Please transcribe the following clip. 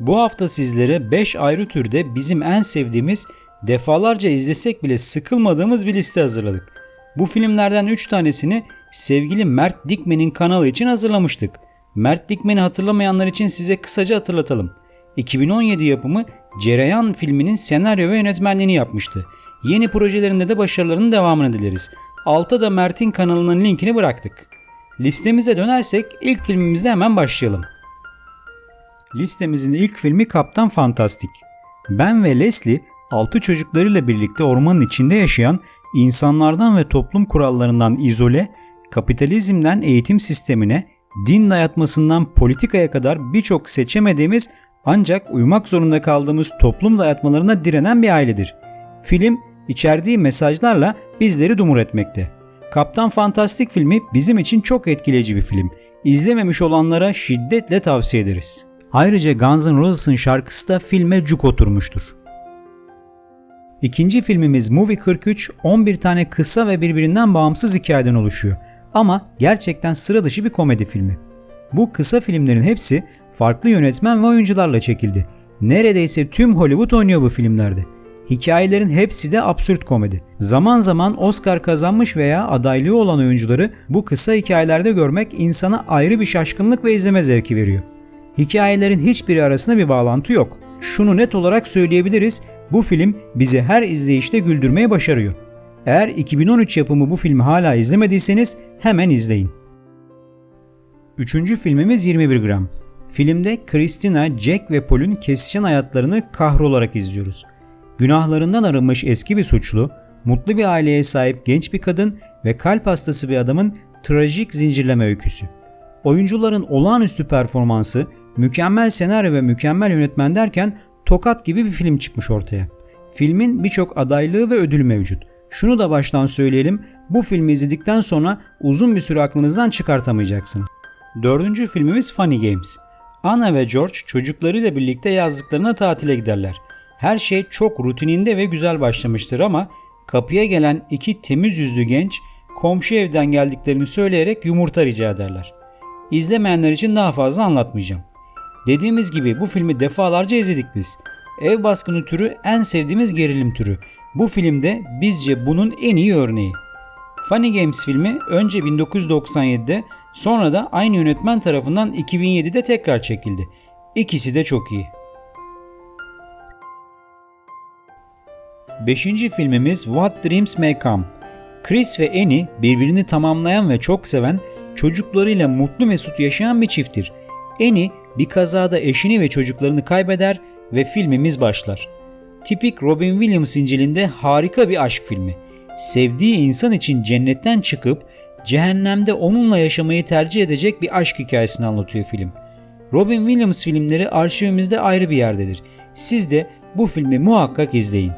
Bu hafta sizlere 5 ayrı türde bizim en sevdiğimiz, defalarca izlesek bile sıkılmadığımız bir liste hazırladık. Bu filmlerden 3 tanesini sevgili Mert Dikmen'in kanalı için hazırlamıştık. Mert Dikmen'i hatırlamayanlar için size kısaca hatırlatalım. 2017 yapımı Cereyan filminin senaryo ve yönetmenliğini yapmıştı. Yeni projelerinde de başarılarının devamını dileriz. Alta da Mert'in kanalının linkini bıraktık. Listemize dönersek ilk filmimizde hemen başlayalım. Listemizin ilk filmi Kaptan Fantastik. Ben ve Leslie altı çocuklarıyla birlikte ormanın içinde yaşayan insanlardan ve toplum kurallarından izole, kapitalizmden eğitim sistemine, din dayatmasından politikaya kadar birçok seçemediğimiz ancak uymak zorunda kaldığımız toplum dayatmalarına direnen bir ailedir. Film içerdiği mesajlarla bizleri dumur etmekte. Kaptan Fantastik filmi bizim için çok etkileyici bir film. İzlememiş olanlara şiddetle tavsiye ederiz. Ayrıca Guns N' Roses'ın şarkısı da filme cuk oturmuştur. İkinci filmimiz Movie 43 11 tane kısa ve birbirinden bağımsız hikayeden oluşuyor. Ama gerçekten sıra dışı bir komedi filmi. Bu kısa filmlerin hepsi farklı yönetmen ve oyuncularla çekildi. Neredeyse tüm Hollywood oynuyor bu filmlerde. Hikayelerin hepsi de absürt komedi. Zaman zaman Oscar kazanmış veya adaylığı olan oyuncuları bu kısa hikayelerde görmek insana ayrı bir şaşkınlık ve izleme zevki veriyor. Hikayelerin hiçbiri arasında bir bağlantı yok. Şunu net olarak söyleyebiliriz, bu film bizi her izleyişte güldürmeye başarıyor. Eğer 2013 yapımı bu filmi hala izlemediyseniz hemen izleyin. Üçüncü filmimiz 21 gram. Filmde Christina, Jack ve Paul'ün kesişen hayatlarını kahrolarak izliyoruz. Günahlarından arınmış eski bir suçlu, mutlu bir aileye sahip genç bir kadın ve kalp hastası bir adamın trajik zincirleme öyküsü. Oyuncuların olağanüstü performansı, mükemmel senaryo ve mükemmel yönetmen derken tokat gibi bir film çıkmış ortaya. Filmin birçok adaylığı ve ödül mevcut. Şunu da baştan söyleyelim, bu filmi izledikten sonra uzun bir süre aklınızdan çıkartamayacaksınız. Dördüncü filmimiz Funny Games. Anna ve George çocuklarıyla birlikte yazlıklarına tatile giderler. Her şey çok rutininde ve güzel başlamıştır ama kapıya gelen iki temiz yüzlü genç komşu evden geldiklerini söyleyerek yumurta rica ederler. İzlemeyenler için daha fazla anlatmayacağım. Dediğimiz gibi bu filmi defalarca izledik biz. Ev baskını türü en sevdiğimiz gerilim türü. Bu filmde bizce bunun en iyi örneği. Funny Games filmi önce 1997'de sonra da aynı yönetmen tarafından 2007'de tekrar çekildi. İkisi de çok iyi. Beşinci filmimiz What Dreams May Come. Chris ve Annie birbirini tamamlayan ve çok seven, çocuklarıyla mutlu mesut yaşayan bir çifttir. Annie bir kazada eşini ve çocuklarını kaybeder ve filmimiz başlar. Tipik Robin Williams incilinde harika bir aşk filmi. Sevdiği insan için cennetten çıkıp cehennemde onunla yaşamayı tercih edecek bir aşk hikayesini anlatıyor film. Robin Williams filmleri arşivimizde ayrı bir yerdedir. Siz de bu filmi muhakkak izleyin.